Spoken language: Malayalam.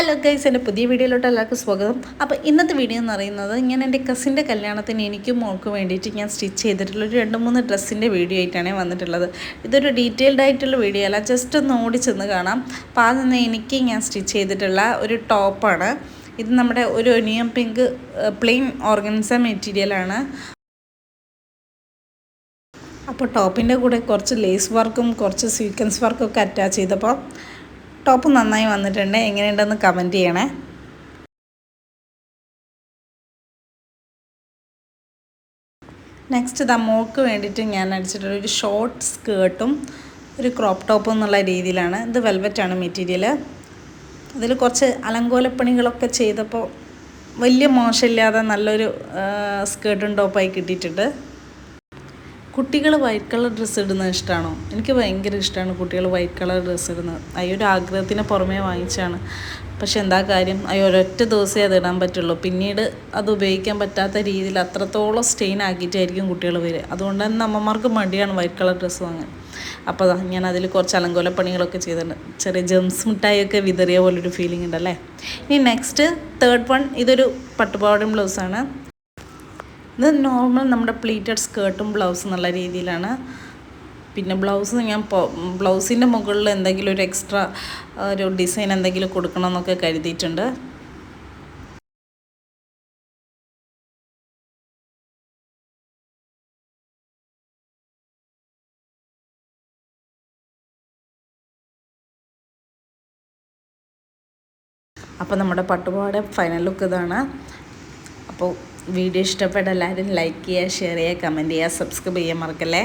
ഹലോ ഗൈസ് എന്റെ പുതിയ വീഡിയോയിലോട്ട് എല്ലാവർക്കും സ്വാഗതം. അപ്പോൾ ഇന്നത്തെ വീഡിയോ എന്ന് പറയുന്നത് ഞാൻ എന്റെ കസിന്റെ കല്യാണത്തിന് എനിക്കും മോൾക്ക് വേണ്ടിയിട്ട് ഞാൻ സ്റ്റിച്ച് ചെയ്തിട്ടുള്ള ഒരു രണ്ട് മൂന്ന് ഡ്രസ്സിന്റെ വീഡിയോ ആയിട്ടാണ് വന്നിട്ടുള്ളത്. ഇതൊരു ഡീറ്റെയിൽഡ് ആയിട്ടുള്ള വീഡിയോ അല്ല ജസ്റ്റ് ഒന്ന് ഓടിച്ചെന്ന് കാണാം. അപ്പോൾ ആദ്യം എനിക്ക് ഞാൻ സ്റ്റിച്ച് ചെയ്തിട്ടുള്ള ഒരു ടോപ്പാണ്. ഇത് നമ്മുടെ ഒരു ഒനിയൻ പിങ്ക് പ്ലെയിൻ ഓർഗൻസ മെറ്റീരിയലാണ് അപ്പോൾ ടോപ്പിന്റെ കൂടെ കുറച്ച് ലേസ് വർക്കും കുറച്ച് സീക്വൻസ് വർക്കും ഒക്കെ അറ്റാച്ച് ചെയ്തപ്പോൾ ടോപ്പ് നന്നായി വന്നിട്ടുണ്ട്. എങ്ങനെയുണ്ടെന്ന് കമന്റ് ചെയ്യണേ. നെക്സ്റ്റ് ഇതാ മോൾക്ക് വേണ്ടിയിട്ട് ഞാൻ അടിച്ചിട്ടുള്ള ഒരു ഷോർട്ട് സ്കേർട്ടും ഒരു ക്രോപ്പ് ടോപ്പും എന്നുള്ള രീതിയിലാണ്. ഇത് വെൽവെറ്റാണ് മെറ്റീരിയൽ അതിൽ കുറച്ച് അലങ്കോലപ്പണികളൊക്കെ ചെയ്തപ്പോൾ വലിയ മോശമില്ലാതെ നല്ലൊരു സ്കേർട്ടും ടോപ്പായി കിട്ടിയിട്ടുണ്ട്. കുട്ടികൾ വൈറ്റ് കളർ ഡ്രസ്സ് ഇടുന്നത് ഇഷ്ടമാണോ എനിക്ക് ഭയങ്കര ഇഷ്ടമാണ് കുട്ടികൾ വൈറ്റ് കളർ ഡ്രസ്സ് ഇടുന്നത്. അയ്യോ ഒരു ആഗ്രഹത്തിന് പുറമേ വാങ്ങിച്ചാണ്. പക്ഷെ എന്താ കാര്യം? അയ്യോ ഒരൊറ്റ ദിവസമേ അത് ഇടാൻ പറ്റുള്ളൂ. പിന്നീട് അത് ഉപയോഗിക്കാൻ പറ്റാത്ത രീതിയിൽ അത്രത്തോളം സ്റ്റെയിൻ ആക്കിയിട്ടായിരിക്കും കുട്ടികൾ വരിക. അതുകൊണ്ട് തന്നെ അമ്മമാർക്ക് മടിയാണ് വൈറ്റ് കളർ ഡ്രസ്സ് വാങ്ങാൻ. അപ്പോൾ ഞാൻ അതിൽ കുറച്ച് അലങ്കോല പണികളൊക്കെ ചെയ്തിട്ടുണ്ട്. ചെറിയ ജെംസ് മിഠായിയൊക്കെ വിതറിയ പോലൊരു ഫീലിംഗ് ഉണ്ടല്ലേ? ഇനി നെക്സ്റ്റ് തേർഡ് വൺ ഇതൊരു പട്ടുപാവാടയും ബ്ലൗസാണ് ഇത് നോർമൽ നമ്മുടെ പ്ലീറ്റഡ് സ്കേർട്ടും ബ്ലൗസ് എന്നുള്ള രീതിയിലാണ്. പിന്നെ ബ്ലൗസ് ഞാൻ ബ്ലൗസിന്റെ മുകളിൽ എന്തെങ്കിലും ഒരു എക്സ്ട്രാ ഒരു ഡിസൈൻ എന്തെങ്കിലും കൊടുക്കണമെന്നൊക്കെ കരുതിയിട്ടുണ്ട്. അപ്പോൾ നമ്മുടെ പട്ടുപാവാട ഫൈനൽ ലുക്ക് ഇതാണ്. അപ്പോൾ വീഡിയോ ഇഷ്ടപ്പെട്ട എല്ലാവരും ലൈക്ക് ചെയ്യുക ഷെയർ ചെയ്യുക കമന്റ് ചെയ്യുക സബ്സ്ക്രൈബ് ചെയ്യാൻ മറക്കല്ലേ?